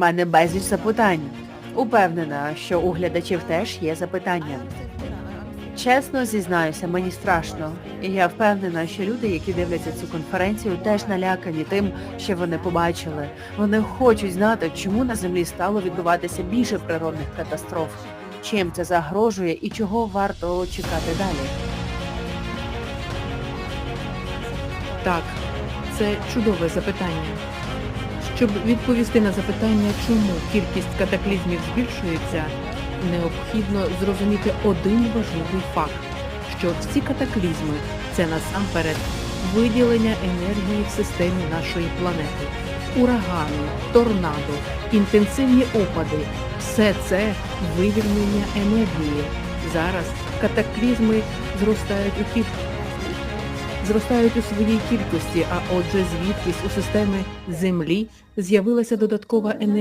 Мене безліч запитань. Упевнена, що у глядачів теж є запитання. Чесно зізнаюся, мені страшно. І я впевнена, що люди, які дивляться цю конференцію, теж налякані тим, що вони побачили. Вони хочуть знати, чому на землі стало відбуватися більше природних катастроф, чим це загрожує і чого варто чекати далі. Так, це чудове запитання. Щоб відповісти на запитання, чому кількість катаклізмів збільшується, необхідно зрозуміти один важливий факт, що всі катаклізми це насамперед виділення енергії в системі нашої планети. Урагани, торнадо, інтенсивні опади все це вивільнення енергії. Зараз катаклізми зростають у кількості зростають у своїй кількості, а отже звідкись у системи Землі з'явилася додаткова енергія.